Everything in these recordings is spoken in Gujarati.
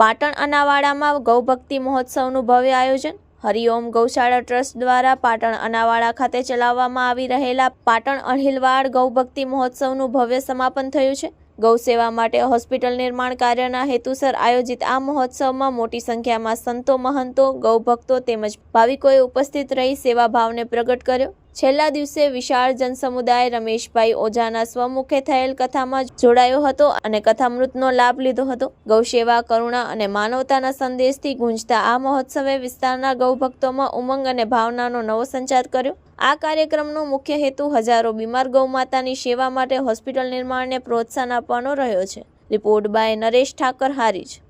પાટણ અનાવાડામાં ગૌભક્તિ મહોત્સવનું ભવ્ય આયોજન હરિઓમ ગૌશાળા ટ્રસ્ટ દ્વારા પાટણ અનાવાડા ખાતે ચલાવવામાં આવી રહેલા પાટણ અણહિલવાડ ગૌભક્તિ મહોત્સવનું ભવ્ય સમાપન થયું છે. ગૌ સેવા માટે હોસ્પિટલ નિર્માણ કાર્યના હેતુસર આયોજિત આ મહોત્સવમાં મોટી સંખ્યામાં સંતો મહંતો ગૌભક્તો તેમજ ભાવિકોએ ઉપસ્થિત રહી સેવાભાવને પ્રગટ કર્યો. છેલ્લા દિવસે વિશાળ જનસમુદાય રમેશભાઈ ઓઝાના સ્વમુખે થયેલ કથામાં જોડાયો હતો અને કથામૃતનો લાભ લીધો હતો. ગૌસેવા કરુણા અને માનવતાના સંદેશથી ગુંજતા આ મહોત્સવે વિસ્તારના ગૌભક્તોમાં ઉમંગ અને ભાવનાનો નવો સંચાર કર્યો. આ કાર્યક્રમનો મુખ્ય હેતુ હજારો બીમાર ગૌમાતાની સેવા માટે હોસ્પિટલ નિર્માણને પ્રોત્સાહન આપવાનો રહ્યો છે. Report by Naresh Thakar, Harij.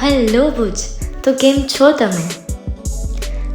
Hello Bhuj, તો કેમ છો તમે?